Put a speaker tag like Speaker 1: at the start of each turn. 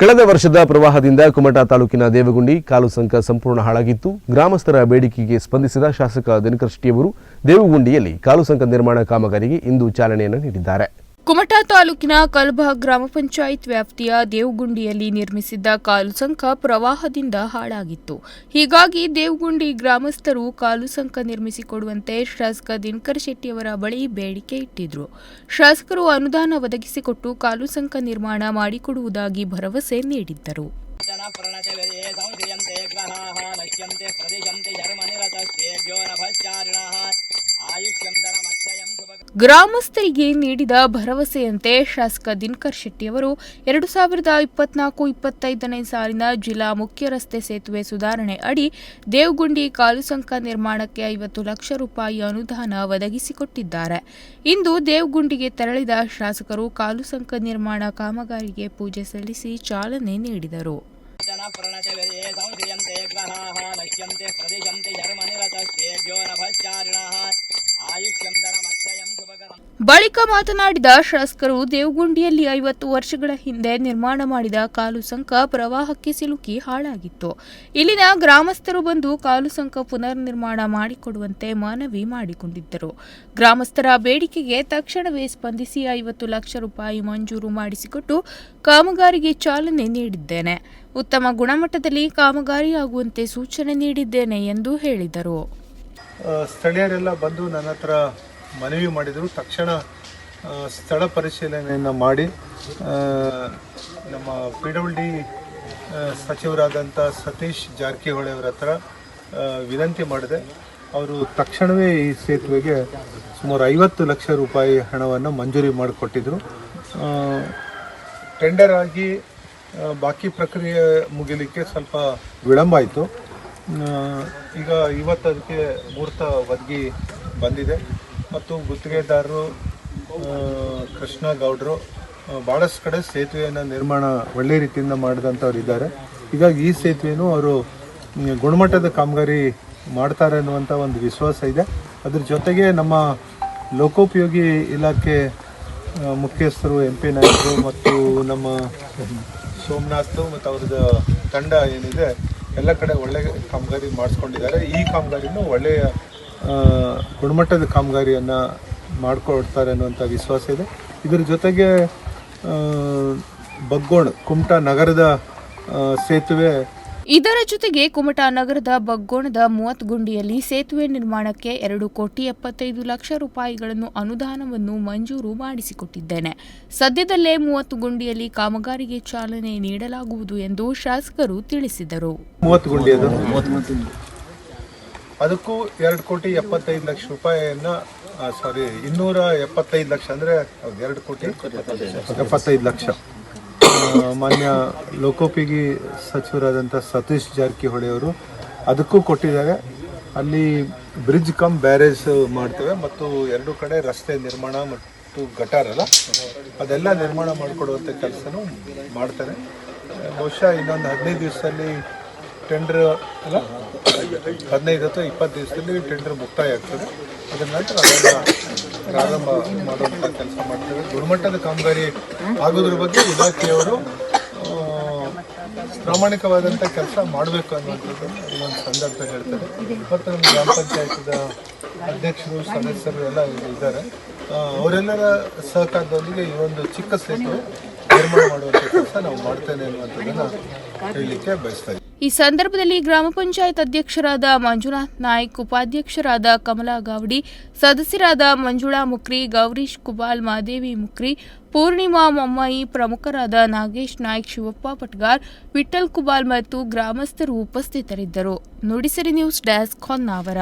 Speaker 1: ಕಳೆದ ವರ್ಷದ ಪ್ರವಾಹದಿಂದ ಕುಮಟಾ ತಾಲೂಕಿನ ದೇವಗುಂಡಿ ಕಾಲು ಸಂಕ ಸಂಪೂರ್ಣ ಹಾಳಾಗಿತ್ತು. ಗ್ರಾಮಸ್ಥರ ಬೇಡಿಕೆಗೆ ಸ್ಪಂದಿಸಿದ ಶಾಸಕ ದಿನಕರ್ ಶೆಟ್ಟಿಯವರು ದೇವಗುಂಡಿಯಲ್ಲಿ ಕಾಲು ಸಂಕ ನಿರ್ಮಾಣ ಕಾಮಗಾರಿಗೆ ಇಂದು ಚಾಲನೆಯನ್ನು ನೀಡಿದ್ದಾರೆ.
Speaker 2: ಕುಮಟಾ ತಾಲೂಕಿನ ಕಲ್ಬಾ ಗ್ರಾಮ ಪಂಚಾಯತ್ ವ್ಯಾಪ್ತಿಯ ದೇವಗುಂಡಿಯಲ್ಲಿ ನಿರ್ಮಿಸಿದ್ದ ಕಾಲುಸಂಕ ಪ್ರವಾಹದಿಂದ ಹಾಳಾಗಿತ್ತು. ಹೀಗಾಗಿ ದೇವಗುಂಡಿ ಗ್ರಾಮಸ್ಥರು ಕಾಲುಸಂಕ ನಿರ್ಮಿಸಿಕೊಡುವಂತೆ ಶಾಸಕ ದಿನಕರ್ ಶೆಟ್ಟಿಯವರ ಬಳಿ ಬೇಡಿಕೆ ಇಟ್ಟಿದ್ರು. ಶಾಸಕರು ಅನುದಾನ ಒದಗಿಸಿಕೊಟ್ಟು ಕಾಲುಸಂಕ ನಿರ್ಮಾಣ ಮಾಡಿಕೊಡುವುದಾಗಿ ಭರವಸೆ ನೀಡಿದ್ದರು. ಗ್ರಾಮಸ್ಥರಿಗೆ ನೀಡಿದ ಭರವಸೆಯಂತೆ ಶಾಸಕ ದಿನಕರ್ ಶೆಟ್ಟಿಯವರು ಎರಡು ಸಾವಿರದ ಇಪ್ಪತ್ನಾಲ್ಕು ಇಪ್ಪತ್ತೈದನೇ ಸಾಲಿನ ಜಿಲ್ಲಾ ಮುಖ್ಯ ರಸ್ತೆ ಸೇತುವೆ ಸುಧಾರಣೆ ಅಡಿ ದೇವಗುಂಡಿ ಕಾಲುಸಂಕ ನಿರ್ಮಾಣಕ್ಕೆ ಐವತ್ತು ಲಕ್ಷ ರೂಪಾಯಿ ಅನುದಾನ ಒದಗಿಸಿಕೊಟ್ಟಿದ್ದಾರೆ. ಇಂದು ದೇವಗುಂಡಿಗೆ ತೆರಳಿದ ಶಾಸಕರು ಕಾಲುಸಂಕ ನಿರ್ಮಾಣ ಕಾಮಗಾರಿಗೆ ಪೂಜೆ ಸಲ್ಲಿಸಿ ಚಾಲನೆ ನೀಡಿದರು. ಬಳಿಕ ಮಾತನಾಡಿದ ಶಾಸಕರು, ದೇವಗುಂಡಿಯಲ್ಲಿ ಐವತ್ತು ವರ್ಷಗಳ ಹಿಂದೆ ನಿರ್ಮಾಣ ಮಾಡಿದ ಕಾಲು ಸಂಕ ಪ್ರವಾಹಕ್ಕೆ ಸಿಲುಕಿ ಹಾಳಾಗಿತ್ತು. ಇಲ್ಲಿನ ಗ್ರಾಮಸ್ಥರು ಬಂದು ಕಾಲು ಸಂಕ ಪುನರ್ ನಿರ್ಮಾಣ ಮಾಡಿಕೊಡುವಂತೆ ಮನವಿ ಮಾಡಿಕೊಂಡಿದ್ದರು. ಗ್ರಾಮಸ್ಥರ ಬೇಡಿಕೆಗೆ ತಕ್ಷಣವೇ ಸ್ಪಂದಿಸಿ ಐವತ್ತು ಲಕ್ಷ ರೂಪಾಯಿ ಮಂಜೂರು ಮಾಡಿಸಿಕೊಟ್ಟು ಕಾಮಗಾರಿಗೆ ಚಾಲನೆ ನೀಡಿದ್ದೇನೆ. ಉತ್ತಮ ಗುಣಮಟ್ಟದಲ್ಲಿ ಕಾಮಗಾರಿಯಾಗುವಂತೆ ಸೂಚನೆ ನೀಡಿದ್ದೇನೆ ಎಂದು ಹೇಳಿದರು.
Speaker 3: ಸ್ಥಳೀಯರೆಲ್ಲ ಬಂದು ನನ್ನ ಹತ್ರ ಮನವಿ ಮಾಡಿದರು. ತಕ್ಷಣ ಸ್ಥಳ ಪರಿಶೀಲನೆಯನ್ನು ಮಾಡಿ ನಮ್ಮ ಪಿ ಡಬ್ಲ್ಯೂ ಡಿ ಸಚಿವರಾದಂಥ ಸತೀಶ್ ಜಾರಕಿಹೊಳಿ ಅವರ ಹತ್ರ ವಿನಂತಿ ಮಾಡಿದೆ. ಅವರು ತಕ್ಷಣವೇ ಈ ಸೇತುವೆಗೆ ಸುಮಾರು ಐವತ್ತು ಲಕ್ಷ ರೂಪಾಯಿ ಹಣವನ್ನು ಮಂಜೂರಿ ಮಾಡಿಕೊಟ್ಟಿದ್ರು. ಟೆಂಡರ್ ಆಗಿ ಬಾಕಿ ಪ್ರಕ್ರಿಯೆ ಮುಗಿಲಿಕ್ಕೆ ಸ್ವಲ್ಪ ವಿಳಂಬ ಆಯಿತು. ಈಗ ಇವತ್ತು ಅದಕ್ಕೆ ಮುಹೂರ್ತ ಒದಗಿ ಬಂದಿದೆ. ಮತ್ತು ಗುತ್ತಿಗೆದಾರರು ಕೃಷ್ಣ ಗೌಡರು ಭಾಳಷ್ಟು ಕಡೆ ಸೇತುವೆಯನ್ನು ನಿರ್ಮಾಣ ಒಳ್ಳೆ ರೀತಿಯಿಂದ ಮಾಡಿದಂಥವ್ರು ಇದ್ದಾರೆ. ಹೀಗಾಗಿ ಈ ಸೇತುವೆನೂ ಅವರು ಗುಣಮಟ್ಟದ ಕಾಮಗಾರಿ ಮಾಡ್ತಾರೆ ಅನ್ನುವಂಥ ಒಂದು ವಿಶ್ವಾಸ ಇದೆ. ಅದ್ರ ಜೊತೆಗೆ ನಮ್ಮ ಲೋಕೋಪಯೋಗಿ ಇಲಾಖೆ ಮುಖ್ಯಸ್ಥರು ಎಂ ಪಿ ನಾಯಕರು ಮತ್ತು ನಮ್ಮ ಸೋಮನಾಥ್ ಮತ್ತು ಅವ್ರದ್ದು ತಂಡ ಏನಿದೆ, ಎಲ್ಲ ಕಡೆ ಒಳ್ಳೆ ಕಾಮಗಾರಿ ಮಾಡಿಸ್ಕೊಂಡಿದ್ದಾರೆ. ಈ ಕಾಮಗಾರಿನೂ ಒಳ್ಳೆಯ ಗುಣಮಟ್ಟದ ಕಾಮಗಾರಿಯನ್ನು ಮಾಡಿಕೊಡ್ತಾರೆ ಅನ್ನುವಂಥ ವಿಶ್ವಾಸ ಇದೆ. ಇದರ ಜೊತೆಗೆ ಬಗ್ಗೋಣ ಕುಮಟಾ ನಗರದ ಸೇತುವೆ.
Speaker 2: ಇದರ ಜೊತೆಗೆ ಕುಮಟಾ ನಗರದ ಬಗ್ಗೋಣದ ಮೂವತ್ತು ಗುಂಡಿಯಲ್ಲಿ ಸೇತುವೆ ನಿರ್ಮಾಣಕ್ಕೆ ಎರಡು ಕೋಟಿ ಎಪ್ಪತ್ತೈದು ಲಕ್ಷ ರೂಪಾಯಿಗಳನ್ನು ಅನುದಾನವನ್ನು ಮಂಜೂರು ಮಾಡಿಸಿಕೊಟ್ಟಿದ್ದೇನೆ. ಸದ್ಯದಲ್ಲೇ ಮೂವತ್ತು ಗುಂಡಿಯಲ್ಲಿ ಕಾಮಗಾರಿಗೆ ಚಾಲನೆ ನೀಡಲಾಗುವುದು ಎಂದು ಶಾಸಕರು ತಿಳಿಸಿದರು.
Speaker 3: ಮೂವತ್ತು ಗುಂಡಿ ಅದು? ಅದಕ್ಕೂ ಎರಡು ಕೋಟಿ ಎಪ್ಪತ್ತೈದು ಲಕ್ಷ ರೂಪಾಯಿಯನ್ನು ಸಾರಿ ಇನ್ನೂರ ಎಪ್ಪತ್ತೈದು ಲಕ್ಷ ಅಂದರೆ ಎರಡು ಕೋಟಿ ಎಪ್ಪತ್ತೈದು ಲಕ್ಷ. ಮಾನ್ಯ ಲೋಕೋಪಯೋಗಿ ಸಚಿವರಾದಂಥ ಸತೀಶ್ ಜಾರಕಿಹೊಳಿ ಅವರು ಅದಕ್ಕೂ ಕೊಟ್ಟಿದ್ದಾರೆ. ಅಲ್ಲಿ ಬ್ರಿಡ್ಜ್ ಕಮ್ ಬ್ಯಾರೇಜ್ ಮಾಡ್ತೇವೆ ಮತ್ತು ಎರಡು ಕಡೆ ರಸ್ತೆ ನಿರ್ಮಾಣ ಮತ್ತು ಗಟಾರಲ್ಲ ಅಲ್ಲ, ಅದೆಲ್ಲ ನಿರ್ಮಾಣ ಮಾಡಿಕೊಡುವಂಥ ಕೆಲಸನೂ ಮಾಡ್ತಾರೆ. ಬಹುಶಃ ಇನ್ನೊಂದು ಹದಿನೈದು ದಿವಸದಲ್ಲಿ ಟೆಂಡರ್ ಅಲ್ಲ? ಹದಿನೈದು ಅಥವಾ ಇಪ್ಪತ್ತು ದಿವಸದಲ್ಲಿ ಟೆಂಡರ್ ಮುಕ್ತಾಯ ಆಗ್ತದೆ. ಅದರ ನಂತರ ಅದನ್ನು ಪ್ರಾರಂಭ ಮಾಡುವಂಥ ಕೆಲಸ ಮಾಡ್ತೇವೆ. ಗುಣಮಟ್ಟದ ಕಾಮಗಾರಿ ಆಗೋದ್ರ ಬಗ್ಗೆ ಇಲಾಖೆಯವರು ಪ್ರಾಮಾಣಿಕವಾದಂಥ ಕೆಲಸ ಮಾಡಬೇಕು ಅನ್ನುವಂಥದ್ದು ಈ ಒಂದು ಸಂದರ್ಭ ಹೇಳ್ತಾರೆ. ಮತ್ತು ನಮ್ಮ ಗ್ರಾಮ ಪಂಚಾಯತದ ಅಧ್ಯಕ್ಷರು, ಸದಸ್ಯರು ಎಲ್ಲ ಇದ್ದಾರೆ. ಅವರೆಲ್ಲರ ಸಹಕಾರದೊಂದಿಗೆ ಈ ಒಂದು ಚಿಕ್ಕ ಸೇತುವೆ ನಿರ್ಮಾಣ ಮಾಡುವಂಥ ಕೆಲಸ ನಾವು ಮಾಡ್ತೇನೆ ಅನ್ನುವಂಥದ್ದನ್ನು ಹೇಳಲಿಕ್ಕೆ ಬಯಸ್ತಾ.
Speaker 2: ಈ ಸಂದರ್ಭದಲ್ಲಿ ಗ್ರಾಮ ಪಂಚಾಯತ್ ಅಧ್ಯಕ್ಷರಾದ ಮಂಜುನಾಥ್ ನಾಯ್ಕ್, ಉಪಾಧ್ಯಕ್ಷರಾದ ಕಮಲಾ ಗಾವಡಿ ಸದಸ್ಯರಾದ ಮಂಜುಳಾ ಮುಕ್ರಿ, ಗೌರೀಶ್ ಕುಬಾಲ್, ಮಾದೇವಿ ಮುಕ್ರಿ, ಪೂರ್ಣಿಮಾ ಮೊಮ್ಮಾಯಿ, ಪ್ರಮುಖರಾದ ನಾಗೇಶ್ ನಾಯ್ಕ್, ಶಿವಪ್ಪ ಪಟ್ಗಾರ್ ವಿಠಲ್ ಕುಬಾಲ್ ಮತ್ತು ಗ್ರಾಮಸ್ಥರು ಉಪಸ್ಥಿತರಿದ್ದರು. ನುಡಿಸರಿ ನ್ಯೂಸ್ ಡೆಸ್ಕ್ ಹೊನ್ನಾವರ.